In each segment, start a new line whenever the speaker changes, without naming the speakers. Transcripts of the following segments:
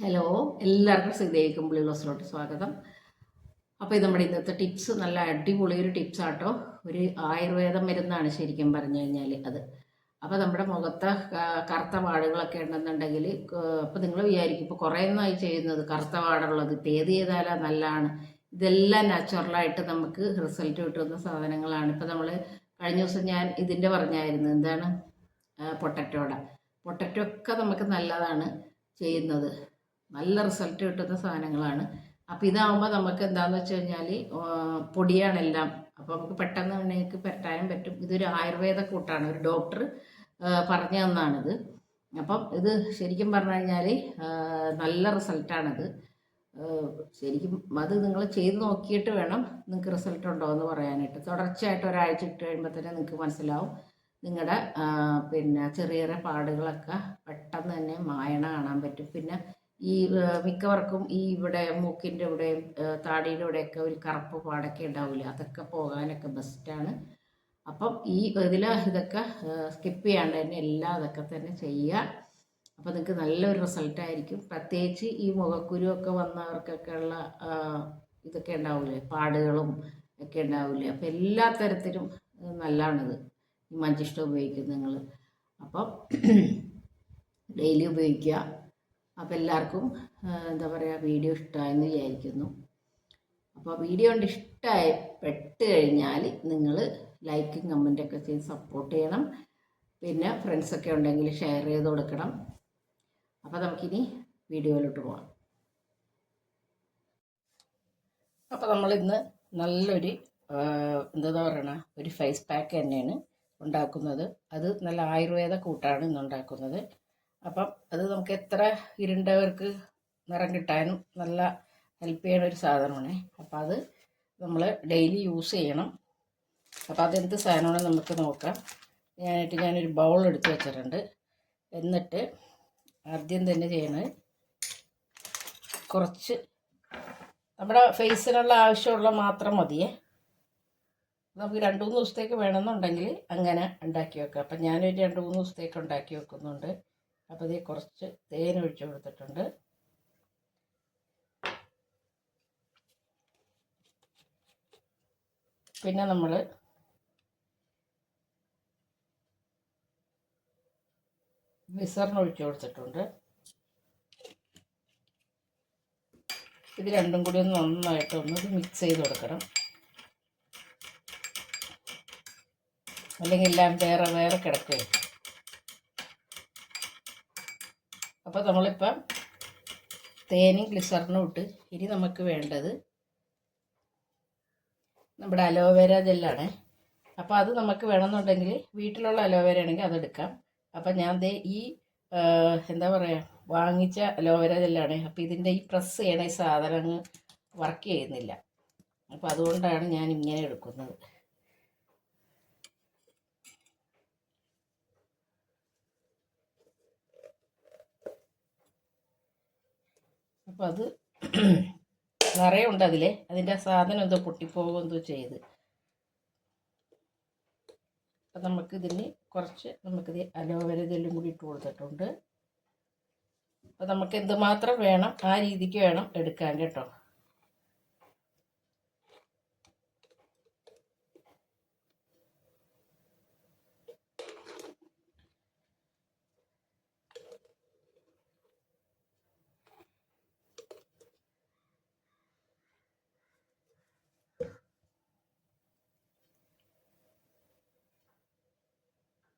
Hello എല്ലാവർക്കും ശ്രീദേവി പുള്ളി സ്വാഗതം. അപ്പോൾ ഇത് നമ്മുടെ ഇന്നത്തെ ടിപ്സ് നല്ല അടിപൊളി ഒരു ടിപ്സ് ആട്ടോ. ഒരു ആയുർവേദ മരുന്നാണ് ശരിക്കും പറഞ്ഞു കഴിഞ്ഞാൽ അത്. അപ്പോൾ നമ്മുടെ മുഖത്തെ കറുത്ത പാടുകളൊക്കെ ഉണ്ടെന്നുണ്ടെങ്കിൽ അപ്പോൾ നിങ്ങൾ വിചാരിക്കും ഇപ്പോൾ കുറേ നായി ചെയ്യുന്നത് കറുത്ത പാടുള്ളത് ഏത് ചെയ്താലാ നല്ലതാണ്. ഇതെല്ലാം നാച്ചുറലായിട്ട് നമുക്ക് റിസൾട്ട് കിട്ടുന്ന സാധനങ്ങളാണ്. ഇപ്പോൾ നമ്മൾ കഴിഞ്ഞ ദിവസം ഞാൻ ഇതിന്റെ പറഞ്ഞായിരുന്നു എന്താണ്? പൊട്ടറ്റോട പൊട്ടറ്റോ ഒക്കെ നമുക്ക് നല്ലതാണ് ചെയ്യുന്നത്. നല്ല റിസൾട്ട് കിട്ടുന്ന സാധനങ്ങളാണ്. അപ്പോൾ ഇതാവുമ്പോൾ നമുക്ക് എന്താണെന്ന് വെച്ച് കഴിഞ്ഞാൽ പൊടിയാണെല്ലാം അപ്പോൾ നമുക്ക് പെട്ടെന്ന് വേണമെങ്കിൽ പെട്ടാനും പറ്റും. ഇതൊരു ആയുർവേദ കൂട്ടാണ്. ഒരു ഡോക്ടർ പറഞ്ഞു തന്നാണിത്. അപ്പം ഇത് ശരിക്കും പറഞ്ഞു കഴിഞ്ഞാൽ നല്ല റിസൾട്ടാണിത് ശരിക്കും അത് നിങ്ങൾ ചെയ്ത് നോക്കിയിട്ട് വേണം നിങ്ങൾക്ക് റിസൾട്ട് ഉണ്ടോ എന്ന് പറയാനായിട്ട്. തുടർച്ചയായിട്ട് ഒരാഴ്ച ഇട്ട് കഴിയുമ്പോൾ തന്നെ നിങ്ങൾക്ക് മനസ്സിലാവും. നിങ്ങളുടെ പിന്നെ ചെറിയ ചെറിയ പാടുകളൊക്കെ പെട്ടെന്ന് തന്നെ മായണ കാണാൻ പറ്റും. പിന്നെ ഈ മിക്കവർക്കും ഈ ഇവിടെ മൂക്കിന്റെ ഇവിടെയും താടിയുടെ ഇവിടെയൊക്കെ ഒരു കറുപ്പ് പാടൊക്കെ ഉണ്ടാവില്ല അതൊക്കെ പോകാനൊക്കെ ബെസ്റ്റാണ് അപ്പം ഈ ഇതിൽ ഇതൊക്കെ സ്കിപ്പ് ചെയ്യാണ്ട് തന്നെ എല്ലാം അതൊക്കെ തന്നെ ചെയ്യുക. അപ്പം നിങ്ങൾക്ക് നല്ലൊരു റിസൾട്ടായിരിക്കും പ്രത്യേകിച്ച് ഈ മുഖക്കുരു ഒക്കെ വന്നവർക്കൊക്കെ ഉള്ള ഇതൊക്കെ ഉണ്ടാവില്ലേ പാടുകളും ഒക്കെ ഉണ്ടാവില്ലേ അപ്പം എല്ലാ തരത്തിലും നല്ലതാണിത്. ഈ ഉപയോഗിക്കുന്നത് ഉപയോഗിക്കും നിങ്ങൾ അപ്പം ഡെയിലി ഉപയോഗിക്കുക. അപ്പോൾ എല്ലാവർക്കും എന്താ പറയുക വീഡിയോ ഇഷ്ടമായെന്ന് വിചാരിക്കുന്നു. അപ്പോൾ വീഡിയോ കൊണ്ട് ഇഷ്ടമായി പെട്ട് കഴിഞ്ഞാൽ നിങ്ങൾ ലൈക്കും കമന്റൊക്കെ ചെയ്ത് സപ്പോർട്ട് ചെയ്യണം. പിന്നെ ഫ്രണ്ട്സൊക്കെ ഉണ്ടെങ്കിൽ ഷെയർ ചെയ്ത് കൊടുക്കണം. അപ്പോൾ നമുക്കിനി വീഡിയോയിലോട്ട് പോകാം അപ്പോൾ നമ്മൾ ഇന്ന് നല്ലൊരു എന്താ പറയണ ഒരു ഫേസ് പാക്ക് തന്നെയാണ് ഉണ്ടാക്കുന്നത്. അത് നല്ല ആയുർവേദ കൂട്ടാണ് ഇന്ന് ഉണ്ടാക്കുന്നത് അപ്പം അത് നമുക്ക് എത്ര ഇരുണ്ടവർക്ക് നിറം കിട്ടാനും നല്ല ഹെൽപ്പ് ചെയ്യണ ഒരു സാധനമാണ്. അപ്പം അത് നമ്മൾ ഡെയിലി യൂസ് ചെയ്യണം. അപ്പോൾ അതെന്ത് സാധനമാണെന്ന് നമുക്ക് നോക്കാം. ഞാനായിട്ട് ഞാനൊരു ബൗൾ എടുത്ത് വെച്ചിട്ടുണ്ട്. എന്നിട്ട് ആദ്യം തന്നെ ചെയ്യണത് കുറച്ച് നമ്മുടെ ഫേസിനുള്ള ആവശ്യമുള്ള മാത്രം മതിയേ. നമുക്ക് രണ്ട് മൂന്ന് ദിവസത്തേക്ക് വേണമെന്നുണ്ടെങ്കിൽ അങ്ങനെ ഉണ്ടാക്കി വെക്കാം. അപ്പം ഞാനൊരു രണ്ട് മൂന്ന് ദിവസത്തേക്ക് ഉണ്ടാക്കി വെക്കുന്നുണ്ട്. അപ്പോൾ ഇതിൽ കുറച്ച് തേൻ ഒഴിച്ച് കൊടുത്തിട്ടുണ്ട്. പിന്നെ നമ്മൾ വിസറിന് ഒഴിച്ച് കൊടുത്തിട്ടുണ്ട്. ഇത് രണ്ടും കൂടി ഒന്ന് നന്നായിട്ട് ഒന്ന് മിക്സ് ചെയ്ത് കൊടുക്കണം. അല്ലെങ്കിൽ എല്ലാം വേറെ വേറെ കിടക്കുകയും അപ്പോൾ നമ്മളിപ്പം തേനും ഗ്ലിസറിനും ഇട്ട് ഇനി നമുക്ക് വേണ്ടത് നമ്മുടെ അലോവേര ജെല്ലാണ് അപ്പോൾ അത് നമുക്ക് വേണമെന്നുണ്ടെങ്കിൽ വീട്ടിലുള്ള അലോവേര ആണെങ്കിൽ അതെടുക്കാം അപ്പം ഞാൻ ദേ ഈ എന്താ പറയുക വാങ്ങിച്ച അലോവേര ജെല്ലാണ് അപ്പോൾ ഇതിന്റെ ഈ പ്രസ് ചെയ്യണ ഈ വർക്ക് ചെയ്യുന്നില്ല. അപ്പോൾ അതുകൊണ്ടാണ് ഞാൻ ഇങ്ങനെ എടുക്കുന്നത്. അപ്പോൾ അത് നിറയെ ഉണ്ട് അതിലെ അതിന്റെ സാധനം എന്തോ പൊട്ടിപ്പോകും എന്തോ ചെയ്ത്. അപ്പം നമുക്കിതിന് കുറച്ച് നമുക്കിത് അലോവേര ജെല്ലും കൂടി ഇട്ട് കൊടുത്തിട്ടുണ്ട്. അപ്പം നമുക്ക് എന്തുമാത്രം വേണം ആ രീതിക്ക് വേണം എടുക്കാൻ കേട്ടോ.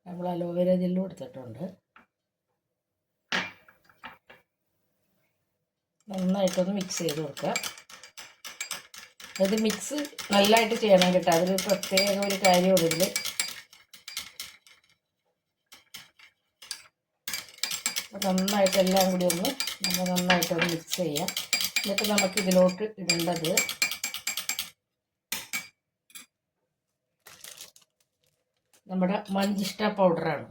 നമ്മൾ അലോവേര ജെല്ലും എടുത്തിട്ടുണ്ട് നന്നായിട്ടൊന്ന് മിക്സ് ചെയ്ത് കൊടുക്കുക. അത് മിക്സ് നല്ലതായിട്ട് ചെയ്യണം കേട്ടോ. അതിൽ പ്രത്യേക ഒരു കാര്യമുള്ളൂ ഇതിൽ നന്നായിട്ട് എല്ലാം കൂടി ഒന്ന് നമ്മൾ നന്നായിട്ടൊന്ന് മിക്സ് ചെയ്യാം. എന്നിട്ട് നമുക്ക് ഇതിലോട്ട് ഇടേണ്ടത് നമ്മുടെ മഞ്ചിഷ്ട പൗഡറാണ്.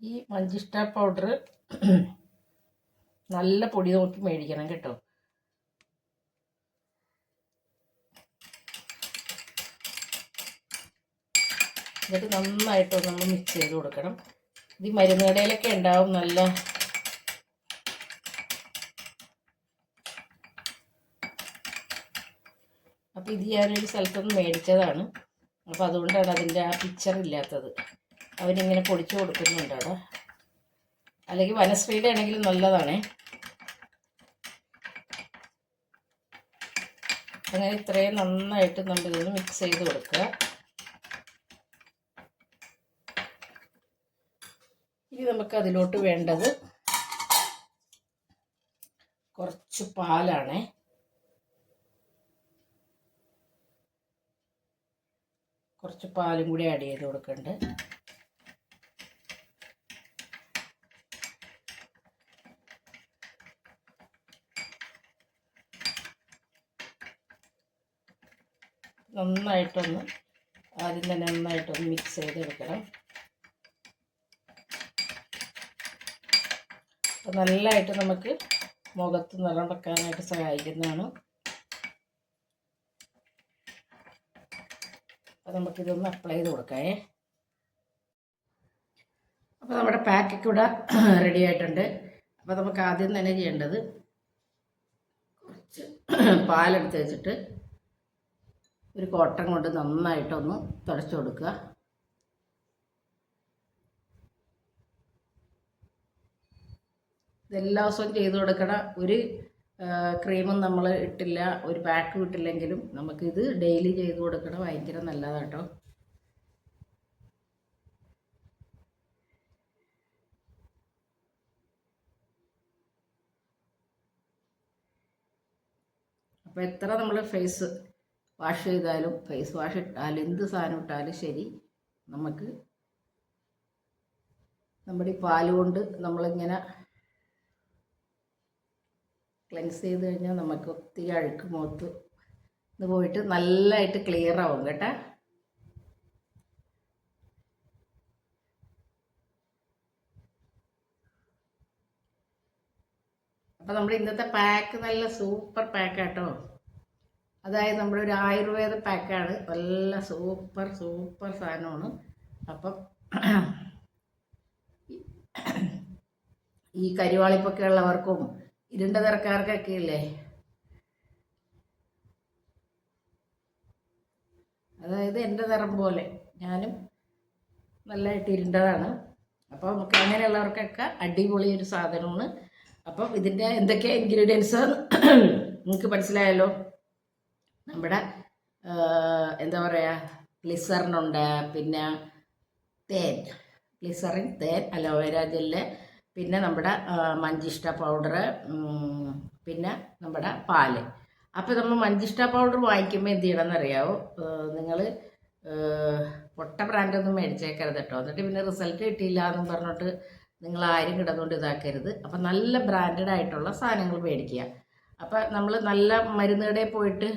ഈ മഞ്ചിഷ്ട പൗഡർ നല്ല പൊടി നോക്കി മേടിക്കണം കേട്ടോ. എന്നിട്ട് നന്നായിട്ട് നമ്മൾ മിക്സ് ചെയ്ത് കൊടുക്കണം. ഇത് മരുന്ന് കടയിലൊക്കെ ഉണ്ടാവും നല്ല അപ്പോൾ ഇത് ഞാനൊരു സ്ഥലത്തൊന്ന് മേടിച്ചതാണ്. അപ്പോൾ അതുകൊണ്ടാണ് അതിന്റെ ആ പിക്ചർ ഇല്ലാത്തത്. അവരിങ്ങനെ പൊടിച്ചു കൊടുക്കുന്നുണ്ട് അവിടെ. അല്ലെങ്കിൽ വനശ്രീയുടെ ആണെങ്കിലും നല്ലതാണേ. അങ്ങനെ ഇത്രയും നന്നായിട്ട് നമ്മൾ ഇതൊന്ന് മിക്സ് ചെയ്ത് കൊടുക്കുക. ഇനി നമുക്ക് അതിലോട്ട് വേണ്ടത് കുറച്ച് പാലാണേ. കുറച്ച് പാലും കൂടി ആഡ് ചെയ്ത് കൊടുക്കുന്നുണ്ട് നന്നായിട്ടൊന്ന് ആദ്യം തന്നെ നന്നായിട്ടൊന്ന് മിക്സ് ചെയ്തെടുക്കണം. അപ്പോൾ നല്ലതായിട്ട് നമുക്ക് മുഖത്ത് നിറം വെക്കാനായിട്ട് സഹായിക്കുന്നതാണ്. അപ്പോൾ നമുക്കിതൊന്ന് അപ്ലൈ ചെയ്ത് കൊടുക്കാമേ അപ്പോൾ നമ്മുടെ പാക്കൊക്കെ ഇവിടെ റെഡി ആയിട്ടുണ്ട്. അപ്പോൾ നമുക്ക് ആദ്യം തന്നെ ചെയ്യേണ്ടത് കുറച്ച് പാലെടുത്ത് വെച്ചിട്ട് ഒരു കോട്ടം കൊണ്ട് നന്നായിട്ടൊന്ന് തുടച്ചു കൊടുക്കുക. ഇതെല്ലാ ദിവസവും ചെയ്ത് കൊടുക്കണ ഒരു ക്രീമും നമ്മൾ ഇട്ടില്ല ഒരു പാക്കും ഇട്ടില്ലെങ്കിലും നമുക്കിത് ഡെയിലി ചെയ്ത് കൊടുക്കണം ഭയങ്കര നല്ലതാണ് കേട്ടോ അപ്പോൾ എത്ര നമ്മൾ ഫേസ് വാഷ് ചെയ്താലും ഫേസ് വാഷ് ഇട്ടാലും എന്ത് സാധനം ഇട്ടാലും ശരി നമുക്ക് നമ്മുടെ ഈ പാൽ കൊണ്ട് നമ്മളിങ്ങനെ ക്ലെൻസ് ചെയ്ത് കഴിഞ്ഞാൽ നമുക്ക് ഒത്തിരി അഴുക്ക് മുഖത്ത് ഇത് പോയിട്ട് നല്ലതായിട്ട് ക്ലിയർ ആവും കേട്ടോ. അപ്പോൾ നമ്മുടെ ഇന്നത്തെ പാക്ക് നല്ല സൂപ്പർ പാക്കാട്ടോ അതായത് നമ്മുടെ ഒരു ആയുർവേദ പാക്കാണ് നല്ല സൂപ്പർ സൂപ്പർ സാധനമാണ്. അപ്പം ഈ കരിവാളിപ്പൊക്കെ ഉള്ളവർക്കും ഇരുണ്ട തിരക്കാർക്കൊക്കെ ഇല്ലേ അതായത് എന്റെ നിറം പോലെ ഞാനും നല്ലതായിട്ട് ഇരുണ്ടതാണ്. അപ്പോൾ നമുക്ക് അങ്ങനെയുള്ളവർക്കൊക്കെ അടിപൊളി ഒരു സാധനമാണ്. അപ്പം ഇതിന്റെ എന്തൊക്കെ ഇൻഗ്രീഡിയൻസ് നിങ്ങൾക്ക് മനസ്സിലായല്ലോ. നമ്മുടെ എന്താ പറയുക ഗ്ലിസറിനുണ്ട് പിന്നെ തേൻ. ഗ്ലിസറിൻ തേൻ അലോവേര ജെല്ല് പിന്നെ നമ്മുടെ മഞ്ചിഷ്ട പൗഡർ പിന്നെ നമ്മുടെ പാൽ. അപ്പോൾ നമ്മൾ മഞ്ചിഷ്ട പൗഡർ വാങ്ങിക്കുമ്പോൾ എന്ത് ചെയ്യണമെന്ന് അറിയാവോ നിങ്ങൾ പൊട്ട ബ്രാൻഡൊന്നും മേടിച്ചേക്കരുത് കേട്ടോ. എന്നിട്ട് പിന്നെ റിസൾട്ട് കിട്ടിയില്ല എന്നും പറഞ്ഞിട്ട് നിങ്ങൾ ആരും കിടന്നുകൊണ്ട് ഇതാക്കരുത്. അപ്പം നല്ല ബ്രാൻഡഡ് ആയിട്ടുള്ള സാധനങ്ങൾ മേടിക്കുക. അപ്പം നമ്മൾ നല്ല മരുന്നുകടയിൽ പോയിട്ട്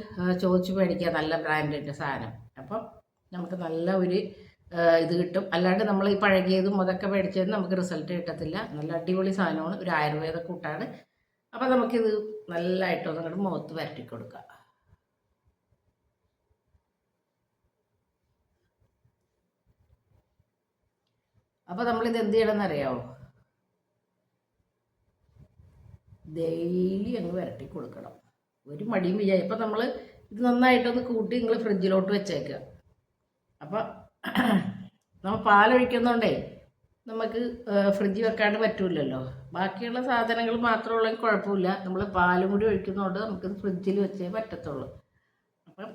ചോദിച്ച് മേടിക്കുക നല്ല ബ്രാൻഡഡ് സാധനം. അപ്പം നമുക്ക് നല്ല ഒരു ഇത് കിട്ടും. അല്ലാണ്ട് നമ്മൾ ഈ പഴകിയതും അതൊക്കെ മേടിച്ചതും നമുക്ക് റിസൾട്ട് കിട്ടത്തില്ല. നല്ല അടിപൊളി സാധനമാണ്. ഒരു ആയുർവേദ കൂട്ടാണ്. അപ്പം നമുക്കിത് നല്ലതായിട്ട് നിങ്ങളുടെ മുഖത്ത് വരട്ടി കൊടുക്കാം. അപ്പോൾ നമ്മളിത് എന്ത് ചെയ്യണമെന്ന് അറിയാവോ ഡെയിലി അങ്ങ് വരട്ടി കൊടുക്കണം. ഒരു മടിയും വിചാരിക്കും ഇപ്പം നമ്മൾ ഇത് നന്നായിട്ടൊന്ന് കൂട്ടി നിങ്ങൾ ഫ്രിഡ്ജിലോട്ട് വെച്ചേക്കുക അപ്പം നമ്മൾ പാലൊഴിക്കുന്നതുകൊണ്ടേ നമുക്ക് ഫ്രിഡ്ജിൽ വെക്കാണ്ട് പറ്റൂലല്ലോ. ബാക്കിയുള്ള സാധനങ്ങൾ മാത്രമുള്ളെങ്കിൽ കുഴപ്പമില്ല. നമ്മൾ പാലും കൂടി ഒഴിക്കുന്നതുകൊണ്ട് നമുക്കിത് ഫ്രിഡ്ജിൽ വെച്ചേ പറ്റത്തുള്ളൂ. അപ്പം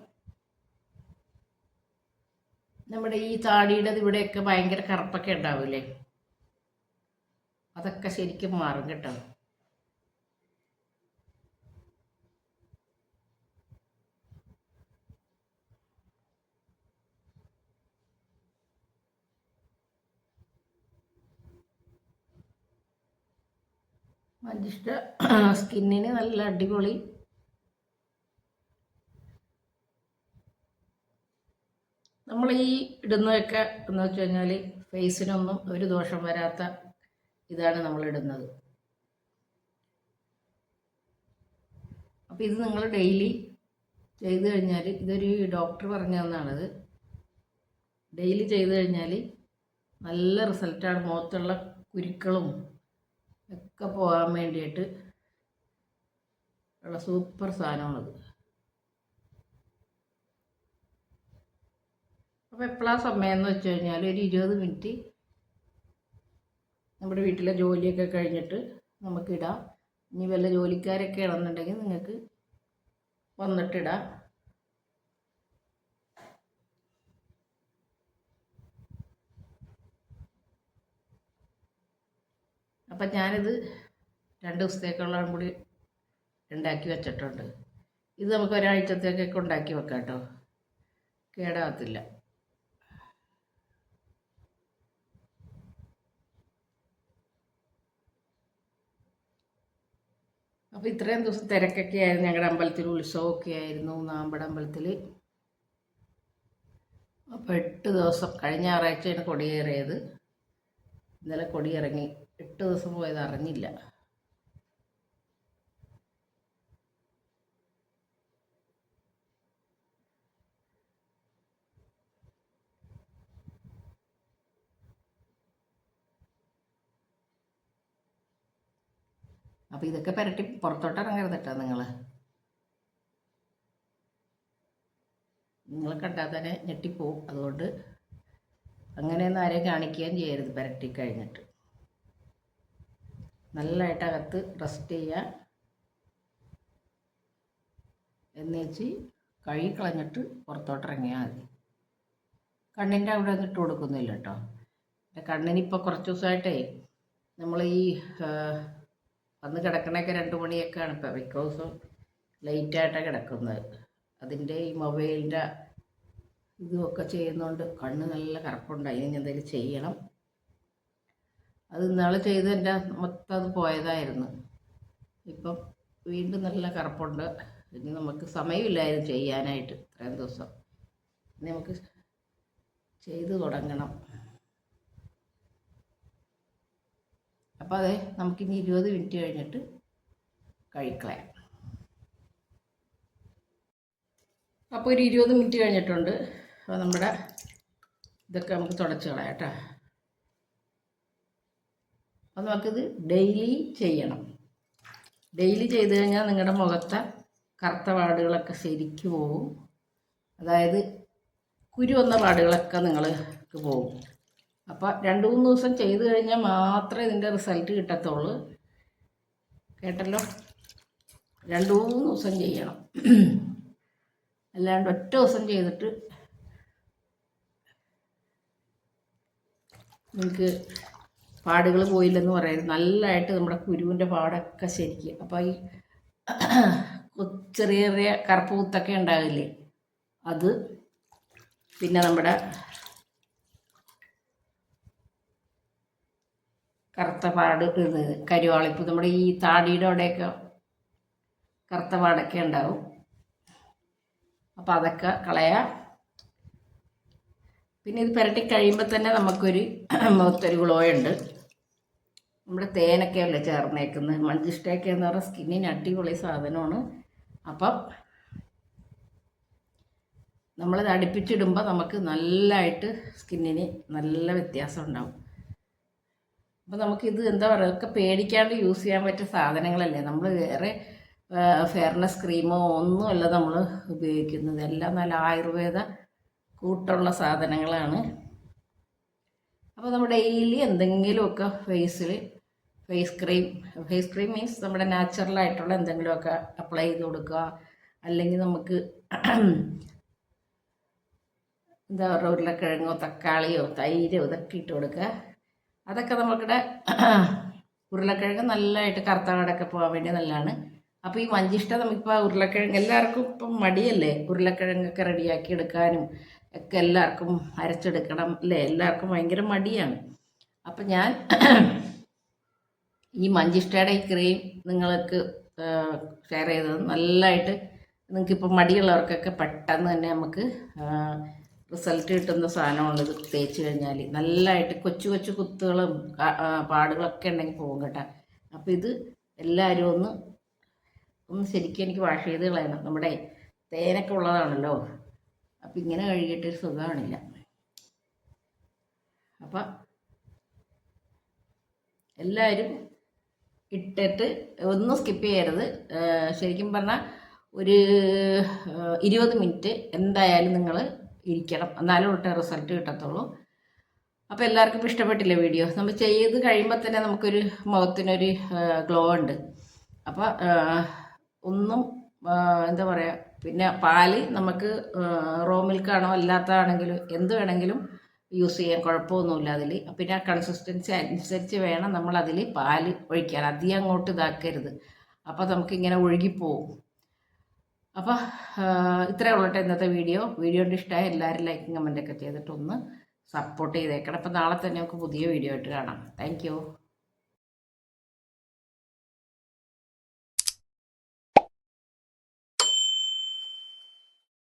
നമ്മുടെ ഈ താടിയുടെ ഇവിടെയൊക്കെ ഭയങ്കര കറുപ്പൊക്കെ ഉണ്ടാവില്ലേ? അതൊക്കെ ശരിക്കും മാറും കേട്ടോ. മഞ്ചിഷ്ട സ്കിന്നിന് നല്ല അടിപൊളി. നമ്മൾ ഈ ഇടുന്നതൊക്കെ എന്ന് വെച്ച് കഴിഞ്ഞാൽ ഫേസിനൊന്നും ഒരു ദോഷം വരാത്ത ഇതാണ് നമ്മൾ ഇടുന്നത്. അപ്പോൾ ഇത് നിങ്ങൾ ഡെയിലി ചെയ്തു കഴിഞ്ഞാൽ ഇതൊരു ഡോക്ടർ പറഞ്ഞു തന്നാണത് ഡെയിലി ചെയ്തു കഴിഞ്ഞാൽ നല്ല റിസൾട്ടാണ്. മുഖത്തുള്ള കുരുക്കളും ഒക്കെ പോകാൻ വേണ്ടിയിട്ട് ഉള്ള സൂപ്പർ സാധനമാണത് അപ്പോൾ എപ്പോഴാണ് സമയം എന്ന് വെച്ച് കഴിഞ്ഞാൽ ഒരു ഇരുപത് മിനിറ്റ് നമ്മുടെ വീട്ടിലെ ജോലിയൊക്കെ കഴിഞ്ഞിട്ട് നമുക്കിടാം. ഇനി വല്ല ജോലിക്കാരൊക്കെ ആണെന്നുണ്ടെങ്കിൽ നിങ്ങൾക്ക് വന്നിട്ടിടാം അപ്പം ഞാനിത് രണ്ട് ദിവസത്തേക്കുള്ള കൂടി ഉണ്ടാക്കി വെച്ചിട്ടുണ്ട്. ഇത് നമുക്ക് ഒരാഴ്ചത്തേക്കൊക്കെ ഉണ്ടാക്കി വെക്കാം കേട്ടോ. കേടാകത്തില്ല അപ്പോൾ ഇത്രയും ദിവസം തിരക്കൊക്കെ ആയിരുന്നു. ഞങ്ങളുടെ അമ്പലത്തിൽ ഉത്സവമൊക്കെ ആയിരുന്നു. നാമ്പട അമ്പലത്തിൽ. അപ്പോൾ എട്ട് ദിവസം കഴിഞ്ഞ ഞായറാഴ്ചയാണ് കൊടിയേറിയത്. ഇന്നലെ കൊടിയിറങ്ങി. എട്ട് ദിവസം പോയത് അറിഞ്ഞില്ല. അപ്പോൾ ഇതൊക്കെ പുരട്ടി പുറത്തോട്ട് ഇറങ്ങരുത് കേട്ടോ നിങ്ങൾ നിങ്ങൾ കണ്ടാൽ തന്നെ ഞെട്ടിപ്പോവും. അതുകൊണ്ട് അങ്ങനെയൊന്നും ആരെയും കാണിക്കുകയും ചെയ്യരുത് പുരട്ടി കഴിഞ്ഞിട്ട്. നല്ലതായിട്ട് അകത്ത് റെസ്റ്റ് ചെയ്യുക. എന്നുവെച്ച് കഴുകി കളഞ്ഞിട്ട് പുറത്തോട്ട് ഇറങ്ങിയാൽ മതി. കണ്ണിന്റെ അവിടെ ഒന്നും ഇട്ട് കൊടുക്കുന്നില്ല കേട്ടോ. കണ്ണിനിപ്പോൾ കുറച്ച് ദിവസമായിട്ടേ നമ്മൾ ഈ വന്ന് കിടക്കണൊക്കെ രണ്ട് മണിയൊക്കെയാണ് ഇപ്പോൾ മിക്ക ദിവസവും ലൈറ്റായിട്ടാണ് കിടക്കുന്നത്. അതിന്റെ ഈ മൊബൈലിന്റെ ഇതുമൊക്കെ ചെയ്യുന്നതുകൊണ്ട് കണ്ണ് നല്ല കറുപ്പുണ്ടായി ഇനി എന്തെങ്കിലും ചെയ്യണം. അത് ഇന്നാൾ ചെയ്ത് എന്റെ മൊത്തം അത് പോയതായിരുന്നു. ഇപ്പം വീണ്ടും നല്ല കറുപ്പുണ്ട്. ഇനി നമുക്ക് സമയമില്ലായിരുന്നു ചെയ്യാനായിട്ട് ഇത്രയും ദിവസം. ഇനി നമുക്ക് ചെയ്തു തുടങ്ങണം. അപ്പോൾ അതെ നമുക്കിനി ഇരുപത് മിനിറ്റ് കഴിഞ്ഞിട്ട് കഴിക്കളയാം. അപ്പോൾ ഒരു ഇരുപത് മിനിറ്റ് കഴിഞ്ഞിട്ടുണ്ട്. അപ്പോൾ നമ്മുടെ ഇതൊക്കെ നമുക്ക് തുടച്ചു കളയാം കേട്ടോ. അപ്പോൾ നമുക്കിത് ഡെയിലി ചെയ്യണം. ഡെയിലി ചെയ്ത് കഴിഞ്ഞാൽ നിങ്ങളുടെ മുഖത്തെ കറുത്ത പാടുകളൊക്കെ ശരിക്ക് പോകും അതായത് കുരു വന്ന പാടുകളൊക്കെ നിങ്ങൾക്ക് പോകും അപ്പോൾ രണ്ട് മൂന്ന് ദിവസം ചെയ്ത് കഴിഞ്ഞാൽ മാത്രമേ ഇതിന്റെ റിസൾട്ട് കിട്ടത്തുള്ളൂ. കേട്ടല്ലോ? രണ്ട് മൂന്ന് ദിവസം ചെയ്യണം. അല്ലാണ്ട് ഒറ്റ ദിവസം ചെയ്തിട്ട് നിങ്ങൾക്ക് പാടുകൾ പോയില്ലെന്ന് പറയരുത് നല്ലതായിട്ട് നമ്മുടെ കുരുവിന്റെ പാടൊക്കെ ശരിക്കും. അപ്പോൾ ഈ ചെറിയ ചെറിയ കറുപ്പ് കുത്തൊക്കെ ഉണ്ടാകില്ലേ അത് പിന്നെ നമ്മുടെ കറുത്ത പാട് ഇത് കരുവാളിപ്പ് നമ്മുടെ ഈ താടിയുടെ അവിടെയൊക്കെ കറുത്ത പാടൊക്കെ ഉണ്ടാവും. അപ്പോൾ അതൊക്കെ കളയാം. പിന്നെ ഇത് പുരട്ടി കഴിയുമ്പോൾ തന്നെ നമുക്കൊരു മുഖത്തൊരു ഗ്ലോയുണ്ട് നമ്മുടെ തേനൊക്കെ അല്ലേ ചേർന്നേക്കുന്നത്. മഞ്ചിഷ്ടയൊക്കെ എന്ന് പറഞ്ഞാൽ സ്കിന്നിന് അടിപൊളി സാധനമാണ്. അപ്പം നമ്മളത് അടുപ്പിച്ചിടുമ്പോൾ നമുക്ക് നല്ലതായിട്ട് സ്കിന്നിന് നല്ല വ്യത്യാസം ഉണ്ടാവും. അപ്പോൾ നമുക്കിത് എന്താ പറയുക ഒക്കെ പേടിക്കാണ്ട് യൂസ് ചെയ്യാൻ പറ്റിയ സാധനങ്ങളല്ലേ. നമ്മൾ വേറെ ഫെയർനെസ് ക്രീമോ ഒന്നുമല്ല നമ്മൾ ഉപയോഗിക്കുന്നത്. എല്ലാം നല്ല ആയുർവേദ കൂട്ടുള്ള സാധനങ്ങളാണ്. അപ്പോൾ നമ്മൾ ഡെയിലി എന്തെങ്കിലുമൊക്കെ ഫേസിൽ face cream face cream means നമ്മുടെ നാച്ചുറലായിട്ടുള്ള എന്തെങ്കിലുമൊക്കെ അപ്ലൈ ചെയ്ത് കൊടുക്കുക. അല്ലെങ്കിൽ നമുക്ക് എന്താ പറയുക ഉരുളക്കിഴങ്ങോ തക്കാളിയോ തൈരോ ഇതൊക്കെ ഇട്ട് കൊടുക്കുക. അതൊക്കെ നമുക്കിടെ ഉരുളക്കിഴങ്ങ് നല്ലതായിട്ട് കറുത്തവാടൊക്കെ പോകാൻ വേണ്ടി നല്ലതാണ്. അപ്പോൾ ഈ മഞ്ചിഷ്ട നമുക്കിപ്പോൾ ഉരുളക്കിഴങ്ങ് എല്ലാവർക്കും ഇപ്പം മടിയല്ലേ? ഉരുളക്കിഴങ്ങൊക്കെ റെഡിയാക്കി എടുക്കാനും ഒക്കെ എല്ലാവർക്കും അരച്ചെടുക്കണം അല്ലേ? എല്ലാവർക്കും ഭയങ്കര മടിയാണ്. അപ്പം ഞാൻ ഈ മഞ്ചിഷ്ടയുടെ ഈ ക്രീം നിങ്ങൾക്ക് ഷെയർ ചെയ്തത് നല്ലതായിട്ട് നിങ്ങൾക്കിപ്പോൾ മടിയുള്ളവർക്കൊക്കെ പെട്ടെന്ന് തന്നെ നമുക്ക് റിസൾട്ട് കിട്ടുന്ന സാധനമാണ് ഇത് തേച്ച് കഴിഞ്ഞാൽ നല്ലതായിട്ട് കൊച്ചു കൊച്ചു കുത്തുകളും പാടുകളൊക്കെ ഉണ്ടെങ്കിൽ പോകും കേട്ടോ. അപ്പോൾ ഇത് എല്ലാവരും ഒന്ന് ഒന്ന് ശരിക്കും എനിക്ക് വാഷ് ചെയ്ത് കളയണം. നമ്മുടെ തേനൊക്കെ ഉള്ളതാണല്ലോ. അപ്പം ഇങ്ങനെ കഴുകിയിട്ടൊരു സുഖമാണില്ല അപ്പം എല്ലാവരും ഇട്ടിട്ട് ഒന്നും സ്കിപ്പ് ചെയ്യരുത്. ശരിക്കും പറഞ്ഞാൽ ഒരു ഇരുപത് മിനിറ്റ് എന്തായാലും നിങ്ങൾ ഇരിക്കണം. എന്നാലും ഒട്ടേ റിസൾട്ട് കിട്ടത്തുള്ളൂ. അപ്പോൾ എല്ലാവർക്കും ഇഷ്ടപ്പെട്ടില്ല വീഡിയോ നമ്മൾ ചെയ്ത് കഴിയുമ്പോൾ തന്നെ നമുക്കൊരു മുഖത്തിനൊരു ഗ്ലോ ഉണ്ട്. അപ്പോൾ ഒന്നും എന്താ പറയുക പിന്നെ പാൽ നമുക്ക് റോ മിൽക്കാണോ അല്ലാത്തതാണെങ്കിലും എന്ത് വേണമെങ്കിലും യൂസ് ചെയ്യാൻ കുഴപ്പമൊന്നുമില്ല അതിൽ പിന്നെ ആ കൺസിസ്റ്റൻസി അനുസരിച്ച് വേണം നമ്മൾ അതിൽ പാൽ ഒഴിക്കാൻ. അധികം അങ്ങോട്ട് ഇതാക്കരുത്. അപ്പോൾ നമുക്കിങ്ങനെ ഒഴുകിപ്പോവും. അപ്പോൾ ഇത്രയേ ഉള്ളട്ടെ ഇന്നത്തെ വീഡിയോ. വീഡിയോ കൊണ്ട് ഇഷ്ടമായ എല്ലാവരും ലൈക്കും കമന്റൊക്കെ ചെയ്തിട്ടൊന്ന് സപ്പോർട്ട് ചെയ്തേക്കണം. അപ്പോൾ നാളെ തന്നെ നമുക്ക് പുതിയ വീഡിയോ ആയിട്ട് കാണാം. താങ്ക്